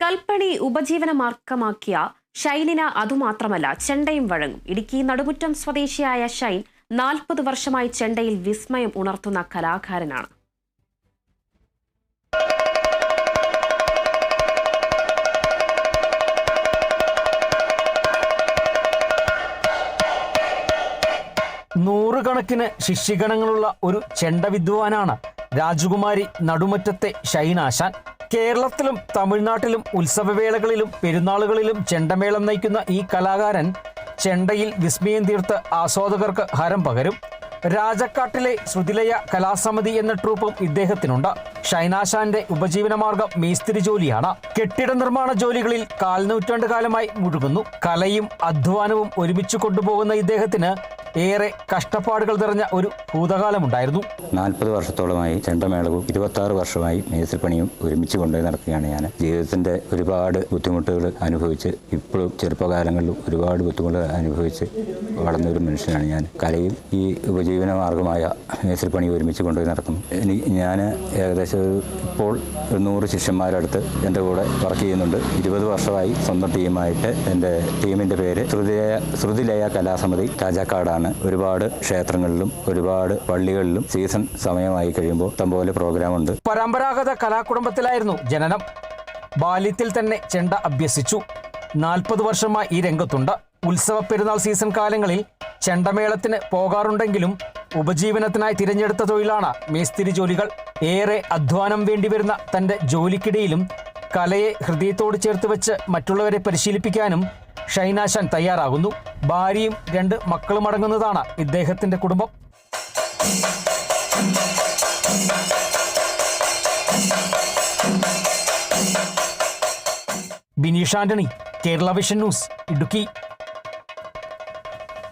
കൽപ്പണി ഉപജീവന മാർഗമാക്കിയ ഷൈനിന് അതുമാത്രമല്ല ചെണ്ടയും വഴങ്ങും. ഇടുക്കി നടുമുറ്റം സ്വദേശിയായ ഷൈൻ നാൽപ്പത് വർഷമായി ചെണ്ടയിൽ വിസ്മയം ഉണർത്തുന്ന കലാകാരനാണ്. നൂറുകണക്കിന് ശിഷ്യഗണങ്ങളുള്ള ഒരു ചെണ്ട വിദ്വാനാണ് രാജകുമാരി നടുമുറ്റത്തെ ഷൈനാശാൻ കേരളത്തിലും തമിഴ്നാട്ടിലും ഉത്സവവേളകളിലും പെരുന്നാളുകളിലും ചെണ്ടമേളം നയിക്കുന്ന ഈ കലാകാരൻ ചെണ്ടയിൽ വിസ്മയം തീർത്ത് ആസ്വാദകർക്ക് ഹരം പകരും. രാജക്കാട്ടിലെ ശ്രുതിലയ കലാസമിതി എന്ന ട്രൂപ്പും ഇദ്ദേഹത്തിനുണ്ട്. ഷൈനാശാന്റെ ഉപജീവനമാർഗം മേസ്തിരി ജോലിയാണ്. കെട്ടിട നിർമ്മാണ ജോലികളിൽ കാൽനൂറ്റാണ്ട് കാലമായി മുഴുകുന്നു. കലയും അധ്വാനവും ഒരുമിച്ച് കൊണ്ടുപോകുന്ന ഇദ്ദേഹത്തിന് ഏറെ കഷ്ടപ്പാടുകൾ നിറഞ്ഞ ഒരു ഭൂതകാലമുണ്ടായിരുന്നു. നാൽപ്പത് വർഷത്തോളമായി ചെണ്ടമേളവും ഇരുപത്തി ആറ് വർഷമായി മേസിൽപ്പണിയും ഒരുമിച്ച് കൊണ്ടുപോയി നടക്കുകയാണ് ഞാൻ. ജീവിതത്തിന്റെ ഒരുപാട് ബുദ്ധിമുട്ടുകൾ അനുഭവിച്ച് ഇപ്പോഴും ചെറുപ്പകാലങ്ങളിലും ഒരുപാട് ബുദ്ധിമുട്ടുകൾ അനുഭവിച്ച് വളർന്നൊരു മനുഷ്യനാണ് ഞാൻ. കലയും ഈ ഉപജീവന മാർഗമായ മേസിൽപ്പണി ഒരുമിച്ച് കൊണ്ടുപോയി നടക്കുന്നു. എനിക്ക് ഞാൻ ഏകദേശം ഇപ്പോൾ നൂറ് ശിഷ്യന്മാരടുത്ത് എന്റെ കൂടെ വർക്ക് ചെയ്യുന്നുണ്ട്. ഇരുപത് വർഷമായി സ്വന്തം ടീമായിട്ട് എന്റെ ടീമിന്റെ പേര് ശ്രുതിലയ ശ്രുതിലയ കലാസമിതി രാജാക്കാടാണ്. ഒരുപാട് ക്ഷേത്രങ്ങളിലും ഒരുപാട് പള്ളികളിലും സീസൺ സമയമായി കഴിയുമ്പോൾ ഇഷ്ടംപോലെ പ്രോഗ്രാമുണ്ട് പരമ്പരാഗത കലാകുടുംബത്തിലായിരുന്നു ജനനം. ബാല്യത്തിൽ തന്നെ ചെണ്ട അഭ്യസിച്ചു. നാൽപ്പത് വർഷമായി ഈ രംഗത്തുണ്ട്. ഉത്സവ പെരുന്നാൾ സീസൺ കാലങ്ങളിൽ ചെണ്ടമേളത്തിന് പോകാറുണ്ടെങ്കിലും ഉപജീവനത്തിനായി തിരഞ്ഞെടുത്ത തൊഴിലാണ് മേസ്തിരി ജോലികൾ. ഏറെ അധ്വാനം വേണ്ടിവരുന്ന തന്റെ ജോലിക്കിടയിലും കലയെ ഹൃദയത്തോട് ചേർത്ത് വെച്ച് മറ്റുള്ളവരെ പരിശീലിപ്പിക്കാനും ഷൈനാശാൻ തയ്യാറാകുന്നു. ഭാര്യയും രണ്ട് മക്കളും അടങ്ങുന്നതാണ് ഇദ്ദേഹത്തിന്റെ കുടുംബം. Bineesh Antony Kerala Vision News Idukki.